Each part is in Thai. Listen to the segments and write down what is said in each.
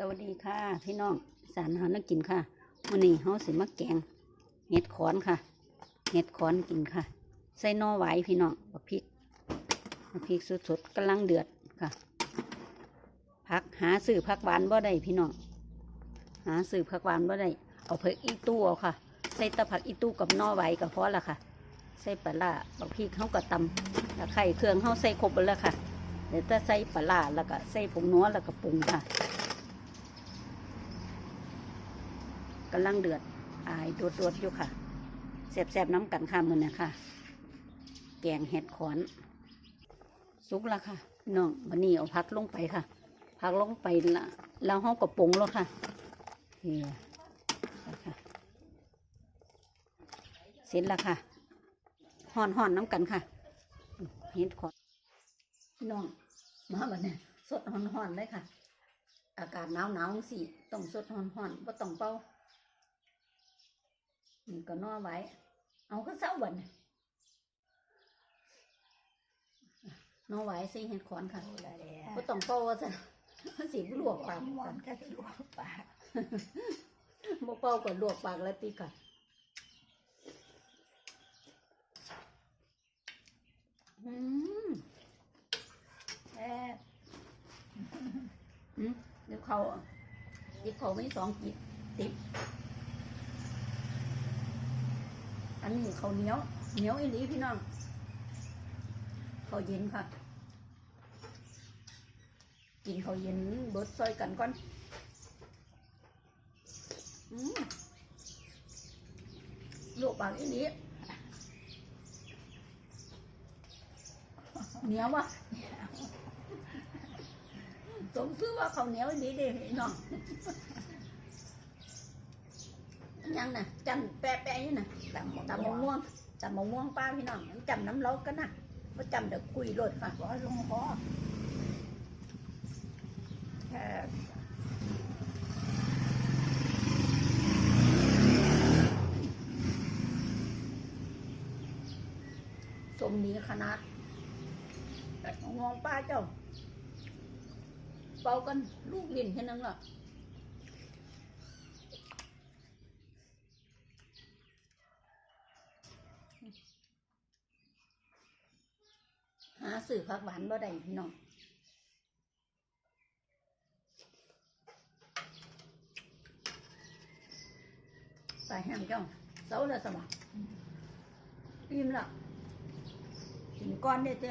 สวัสดีค่ะ พี่น้องสารหานักกินค่ะวันนี้เฮาสิมาแกงเห็ดขอนค่ะเห็ดขอนกินค่ะ ใส่นอไหวพี่น้องบักพริกบักพริกสดๆกำลังเดือดค่ะผักหาซื้อผักหวานบ่ได้พี่น้องหาซื้อผักหวานบ่ได้เอาเผักอีตู้เอาค่ะ ใส่ตะผักอีตู้กับนอไหวายก็พอละค่ะ ใส่ปลาบักพริกเฮาก็ตำตะไคร้เครื่องเฮาใส่ครบแล้วค่ะเดี๋ยวจะใส่ปลาแล้วก็ใส่ผงนัวแล้วก็ปรุงค่ะ กำลังเดือดอายโดดๆอยู่ค่ะแสบๆน้ำกันค่ะมือนะค่ะแกงเห็ดขอนสุกแล้วค่ะพี่น้องวันนี้เอาพักลงไปค่ะพักลงไปละแล้วห้องกระปรุงแล้วค่ะเฮียค่ะเสร็จแล้วค่ะห่อนห่อนน้ำกันค่ะเห็ดขอนพี่น้องมาบัดนี้สดห่อนห่อนเลยค่ะ อากาศหนาวหนาวๆสิต้องสดห่อนห่อนๆ่ต้องเป่า นี่ก็นอไว้ เอาก็เศร้าบัดนนอไว้สิเห็ดขอนค่ะรู้แล้วก็ต้องเป่าว่าจะมันสิลวกปากมอกันนก็ลวกปากบ่เป่าก็ลวกปากแล้วตีค่ะอืมแซ่บอืมเดี๋ยวเขาติบเขาไม่สองกีบติบอั นนี้เขาเหนียว เหนียวอีหลีพี่น้อง เขาเย็นค่ะ กินเขาเย็นเบิดซอยกันก่อน อืมลวกปากอีหลีเหนียววะสมคือว่าเขาเหนียวดีเด้พี่น้อง ยังน่ะจำแปะแปะอยู่น่ะตำหมดจำมะม่วงจำมะม่วงป้าพี่น้องยังจำน้ำเล้ากันนะว่าจำเด็กคุยรถค่ะบ่ลงคอแซ่บสมนี้ขนาดแต่มะม่วงป้าเจ้า เป่ากันลูกลิ้นแค่นั้นล่ะ สื่อผักหวานบ่ได้พี่น้องไปแห้งเจ้าเสาเลยสบายอิ่มละกินก้อนได้เต้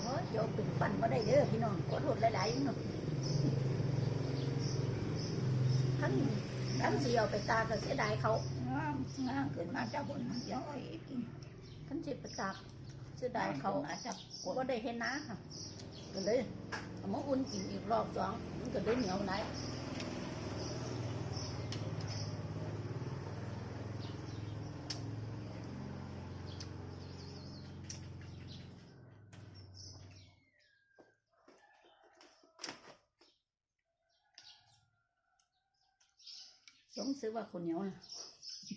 โอ้ยเดี๋ยวเป็นปั่นมาได้เด้อพี่น้องขอโทษหลายๆพี่น้องท่านท่านสิเอาไปตากก็เสียดายเขา งางามขึ้นมาจากบนย้อยกินท่านสิไปตากเสียดายเขามาจากกดก็ได้เห็นนะค่ะก็เลยเอามาอุ่นกินอีกรอบสองมันก็ได้เหนียวไหนอยสมซื้อว่าคนเหนียวนะอืม ปล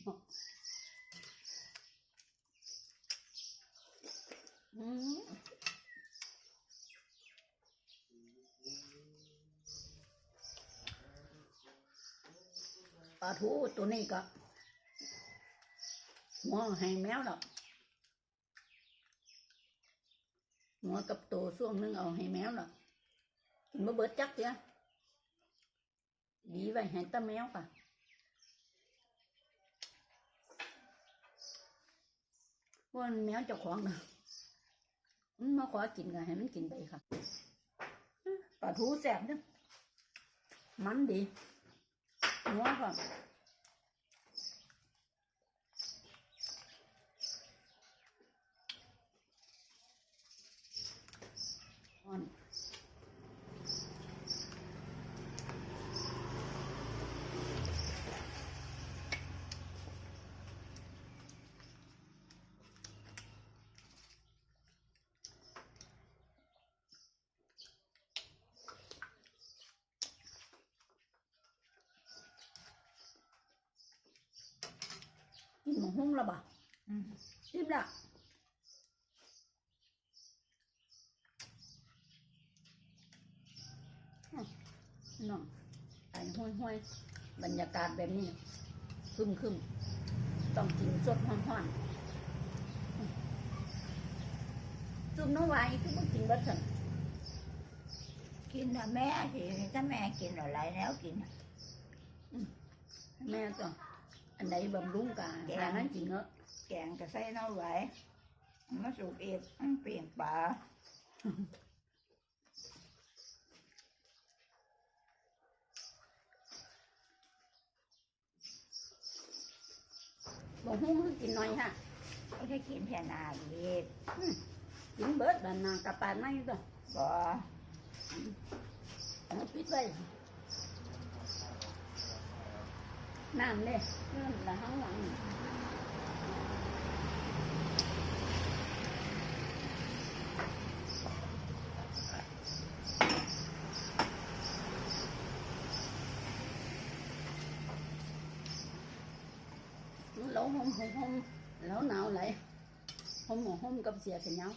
าทูตัวนี้ก็หัวให้แมวดอกหัวกับตัวส่วงหนึงเอาให้แมวดอกกินบ่เบิดจักเสียดีไว้ให้ตาแมวค่ะ ว่ามันแมวเจ้าของนะมันมาขอกินก็ให้มันกินไปค่ะปลาทูแสบเนี่ยมันดีหัวค่ะ กินหมูหุ้งละบ่อิ่มละน้องไอ้ห้อยห้อยบรรยากาศแบบนี้คึมคึมต้องกินสดห้อนห้อนจุ่มน้องไว้คือบ่กินบ่สั่นกินนะแม่สิถ้าแม่กินอะไรแล้วกินแม่ต้อง นไหนบำรุงกาแกงหานั้นกินเนอะแกงกระใส่น้ำไหวเอามาสุกเอกอันเปลี่ยนปลาบ่หุ้งคือกินหน่อยค่ะไม่ได้กินแค่นาดีกินเบิดบานนากระปานไม่ก็บ่เอาปิดไว้ น้ำเนี่ยเริ่มละห้างหลังแล้วหอมหอมหอมแล้วหนาวไหลหอมหอมหอมกับเสียกันยาว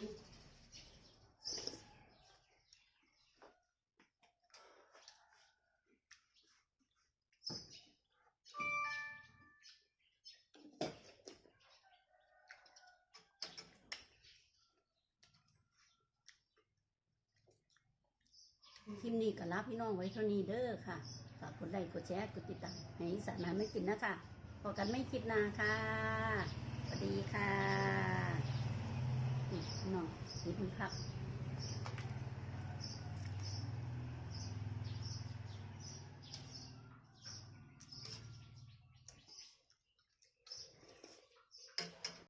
คลิปนี้ก็รับพี่น้องไว้เท่านี้เด้อค่ะ ฝากกดไลค์กดแชร์กดติดตามให้สารนานไม่กินนะคะพอกันไม่คิดนาค่ะสวัสดีค่ะน้องนี่คุณครับ